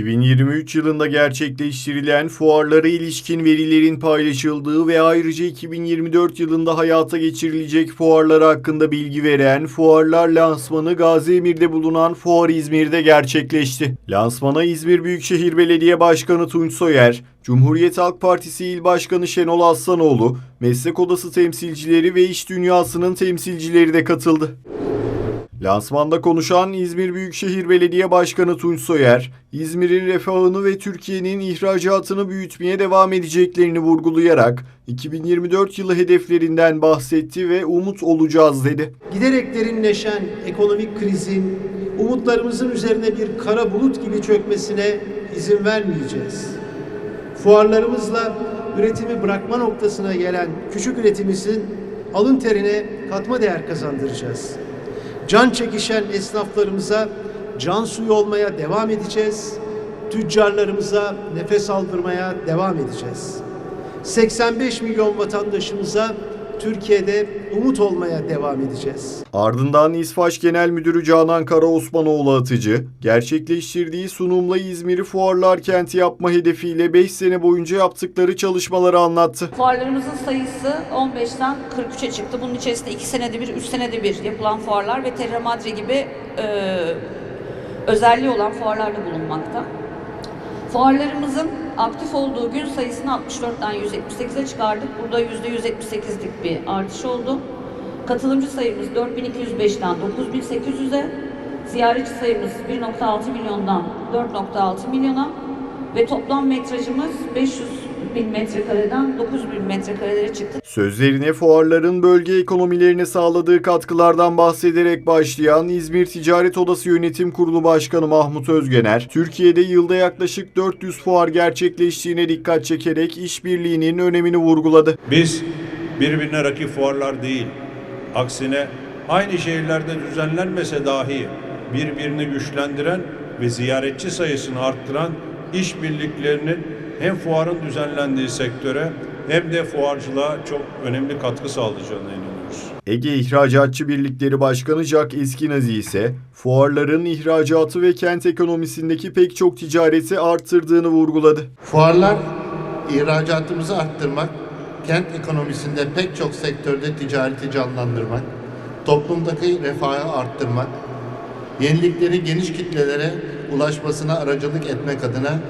2023 yılında gerçekleştirilen fuarlara ilişkin verilerin paylaşıldığı ve ayrıca 2024 yılında hayata geçirilecek fuarlar hakkında bilgi veren Fuarlar Lansmanı Gaziemir'de bulunan Fuar İzmir'de gerçekleşti. Lansmana İzmir Büyükşehir Belediye Başkanı Tunç Soyer, Cumhuriyet Halk Partisi İl Başkanı Şenol Aslanoğlu, meslek odası temsilcileri ve iş dünyasının temsilcileri de katıldı. Lansmanda konuşan İzmir Büyükşehir Belediye Başkanı Tunç Soyer, İzmir'in refahını ve Türkiye'nin ihracatını büyütmeye devam edeceklerini vurgulayarak 2024 yılı hedeflerinden bahsetti ve umut olacağız dedi. Giderek derinleşen ekonomik krizin umutlarımızın üzerine bir kara bulut gibi çökmesine izin vermeyeceğiz. Fuarlarımızla üretimi bırakma noktasına gelen küçük üretimimizin alın terine katma değer kazandıracağız. Can çekişen esnaflarımıza can suyu olmaya devam edeceğiz. Tüccarlarımıza nefes aldırmaya devam edeceğiz. 85 milyon vatandaşımıza Türkiye'de umut olmaya devam edeceğiz. Ardından İSFAŞ Genel Müdürü Canan Kara Osmanoğlu Atıcı, gerçekleştirdiği sunumla İzmir'i fuarlar kenti yapma hedefiyle 5 sene boyunca yaptıkları çalışmaları anlattı. Fuarlarımızın sayısı 15'ten 43'e çıktı. Bunun içerisinde 2 senede bir, 3 senede bir yapılan fuarlar ve Terra Madre gibi e, özelliği olan fuarlarda bulunmakta. Fuarlarımızın aktif olduğu gün sayısını 64'ten 178'e çıkardık. Burada %178'lik bir artış oldu. Katılımcı sayımız 4205'ten 9800'e, ziyaretçi sayımız 1.6 milyondan 4.6 milyona ve toplam metrajımız 500 bin metrekareden 9 bin metrekarelere çıktı. Sözlerine fuarların bölge ekonomilerine sağladığı katkılardan bahsederek başlayan İzmir Ticaret Odası Yönetim Kurulu Başkanı Mahmut Özgener, Türkiye'de yılda yaklaşık 400 fuar gerçekleştiğine dikkat çekerek işbirliğinin önemini vurguladı. Biz birbirine rakip fuarlar değil, aksine aynı şehirlerde düzenlenmese dahi birbirini güçlendiren ve ziyaretçi sayısını arttıran işbirliklerinin hem fuarın düzenlendiği sektöre hem de fuarcılığa çok önemli katkı sağlayacağına inanıyoruz. Ege İhracatçı Birlikleri Başkanı Jack Eskinazi ise fuarların ihracatı ve kent ekonomisindeki pek çok ticareti arttırdığını vurguladı. Fuarlar ihracatımızı arttırmak, kent ekonomisinde pek çok sektörde ticareti canlandırmak, toplumdaki refahı arttırmak, yenilikleri geniş kitlelere ulaşmasına aracılık etmek adına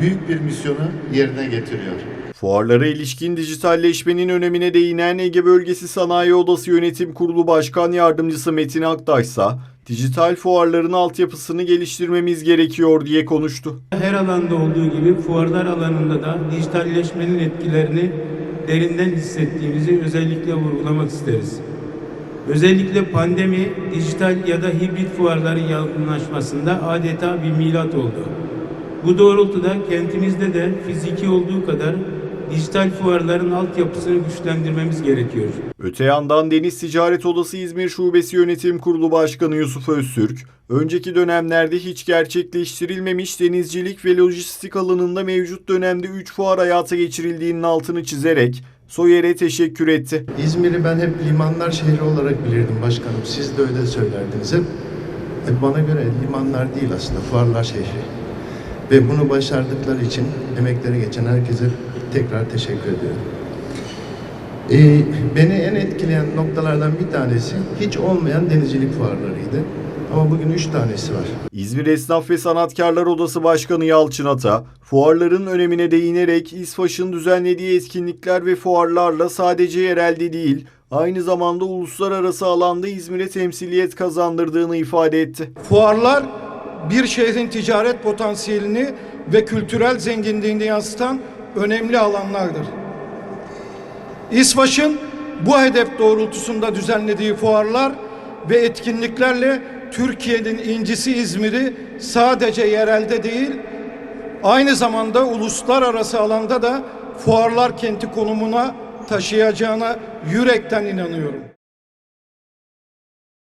büyük bir misyonu yerine getiriyor. Fuarlara ilişkin dijitalleşmenin önemine değinen Ege Bölgesi Sanayi Odası Yönetim Kurulu Başkan Yardımcısı Metin Aktaş ise dijital fuarların altyapısını geliştirmemiz gerekiyor diye konuştu. Her alanda olduğu gibi fuarlar alanında da dijitalleşmenin etkilerini derinden hissettiğimizi özellikle vurgulamak isteriz. Özellikle pandemi, dijital ya da hibrit fuarların yaygınlaşmasında adeta bir milat oldu. Bu doğrultuda kentimizde de fiziki olduğu kadar dijital fuarların altyapısını güçlendirmemiz gerekiyor. Öte yandan Deniz Ticaret Odası İzmir Şubesi Yönetim Kurulu Başkanı Yusuf Öztürk, önceki dönemlerde hiç gerçekleştirilmemiş denizcilik ve lojistik alanında mevcut dönemde 3 fuar hayata geçirildiğinin altını çizerek Soyer'e teşekkür etti. İzmir'i ben hep limanlar şehri olarak bilirdim başkanım. Siz de öyle söylerdiniz hep. E bana göre limanlar değil aslında, fuarlar şehri. Ve bunu başardıkları için emekleri geçen herkese tekrar teşekkür ediyorum. E, beni en etkileyen noktalardan bir tanesi hiç olmayan denizcilik fuarlarıydı. Ama bugün üç tanesi var. İzmir Esnaf ve Sanatkarlar Odası Başkanı Yalçın Ata, fuarların önemine değinerek İSFAŞ'ın düzenlediği etkinlikler ve fuarlarla sadece yerelde değil, aynı zamanda uluslararası alanda İzmir'e temsiliyet kazandırdığını ifade etti. Fuarlar bir şehrin ticaret potansiyelini ve kültürel zenginliğini yansıtan önemli alanlardır. İSVAŞ'ın bu hedef doğrultusunda düzenlediği fuarlar ve etkinliklerle Türkiye'nin incisi İzmir'i sadece yerelde değil, aynı zamanda uluslararası alanda da fuarlar kenti konumuna taşıyacağına yürekten inanıyorum.